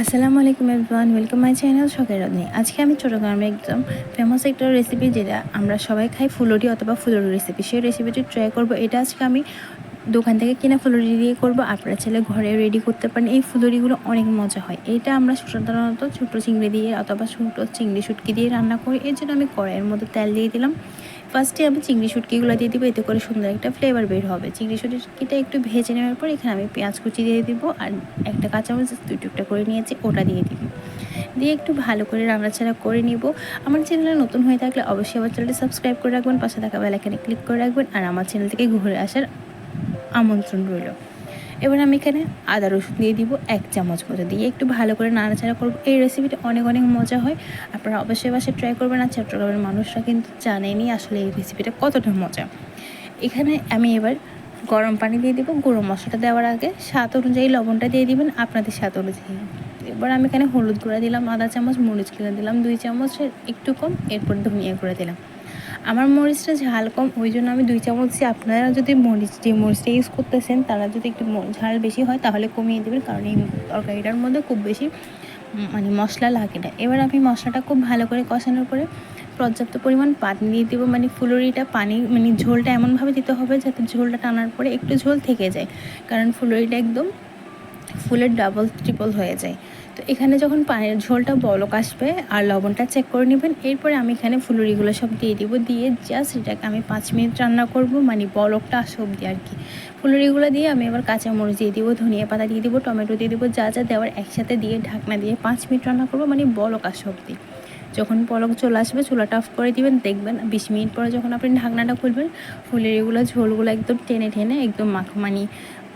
আসসালামু আলাইকুম everyone welcome my channel শখের রত্নী। আজকে আমি চট্টগ্রামের একদম ফেমাস একটা রেসিপি যেটা আমরা সবাই খাই, ফুলরি অথবা ফুলরি রেসিপি সেই রেসিপিটি ট্রাই করব। এটা আজকে আমি দোকান থেকে কিনা ফুলরি দিয়ে করব। আপনারা ছেলে ঘরে রেডি করতে পারেন। এই ফুলরিগুলো অনেক মজা হয়। এটা আমরা সাধারণত ছোটো চিংড়ি দিয়ে অথবা ছোটো চিংড়ি শুটকি দিয়ে রান্না করি। এর জন্য আমি কড়াইয়ের মধ্যে তেল দিয়ে দিলাম। ফার্স্টে আমি চিংড়ি শুটকিগুলো দিয়ে দিবো, এতে করে সুন্দর একটা ফ্লেভার বের হবে। চিংড়ি শুটকিটা একটু ভেজে নেওয়ার পর এখানে আমি পেঁয়াজ কুচি দিয়ে দিব আর একটা কাঁচামরিচ দুই টুকটা করে নিয়েছি, ওটা দিয়ে দিবি। দিয়ে একটু ভালো করে রান্নাছাড়া করে নিব। আমার চ্যানেলে নতুন হয়ে থাকলে অবশ্যই আমার চ্যানেলটি সাবস্ক্রাইব করে রাখবেন, পাশে থাকা বেলাইকানে ক্লিক করে রাখবেন, আর আমার চ্যানেল থেকে ঘুরে আসার আমন্ত্রণ রইল। এবার আমি এখানে আদা রসুন দিয়ে দিব এক চামচ মতো দিয়ে একটু ভালো করে নাড়াচাড়া করব। এই রেসিপিটা অনেক অনেক মজা হয়। আপনারা অবশ্যই বাসায় ট্রাই করবেন আর চট্টগ্রামের মানুষরা কিন্তু জানেনি আসলে এই রেসিপিটা কতটা মজা। এখানে আমি এবার গরম পানি দিয়ে দিব। গরম মশলাটা দেওয়ার আগে স্বাদ অনুযায়ী লবণটা দিয়ে দিবেন, আপনাদের স্বাদ অনুযায়ী। এবার আমি এখানে হলুদ গুঁড়া দিলাম, আধা চামচ, মরিচ গুঁড়া দিলাম, দুই চামচের একটু কম, এরপর ধনিয়া গুঁড়া দিলাম। আমার মরিচটা ঝাল কম, ওই জন্য আমি দুই চামচ আপনারা যদি মরিচ, যে মরিচটা ইউজ করতেছেন, তারা যদি একটু ঝাল বেশি হয়, তাহলে কমিয়ে দেবেন, কারণ এই তরকারিটার মধ্যে খুব বেশি মানে মশলা লাগে না। এবার আমি মশলাটা খুব ভালো করে কষানোর পরে পর্যাপ্ত পরিমাণ পানি দিয়ে দেবো মানে ফুলুরিটা পানি মানে ঝোলটা এমনভাবে দিতে হবে যাতে ঝোলটা টানার পরে একটু ঝোল থেকে যায়, কারণ ফুলুরিটা একদম ফুলের ডাবল ট্রিপল হয়ে যায়। তো এখানে যখন পানির ঝোলটা বলক আসবে আর লবণটা চেক করে নেবেন, এরপরে আমি এখানে ফুলুরিগুলো সব দিয়ে দিব। দিয়ে জাস্ট এটাকে আমি পাঁচ মিনিট রান্না করব মানে বলকটা আসা আর কি। ফুলুরিগুলো দিয়ে আমি এবার কাঁচামরিচ দিয়ে দিব, ধনিয়া পাতা দিয়ে দিব, টমেটো দিয়ে দিব, যা যা দেওয়ার একসাথে দিয়ে ঢাকনা দিয়ে পাঁচ মিনিট রান্না করব মানে বলক আসা অবধি। যখন পলক চলে আসবে, চুলাটা অফ করে দিবেন, দেখবেন বিশ মিনিট পরে যখন আপনি ঢাকনাটা খুলবেন ফুলের এগুলো ঝোলগুলো একদম টেনে টেনে একদম মাখমানি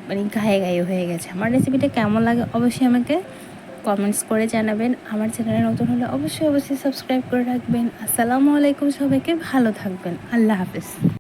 মানে গায়ে গায়ে হয়ে গেছে। আমার রেসিপিটা কেমন লাগে অবশ্যই আমাকে কমেন্টস করে জানাবেন। আমার চ্যানেলে নতুন হলে অবশ্যই অবশ্যই সাবস্ক্রাইব করে রাখবেন। আসসালামু আলাইকুম সবাইকে, ভালো থাকবেন। আল্লাহ হাফিজ।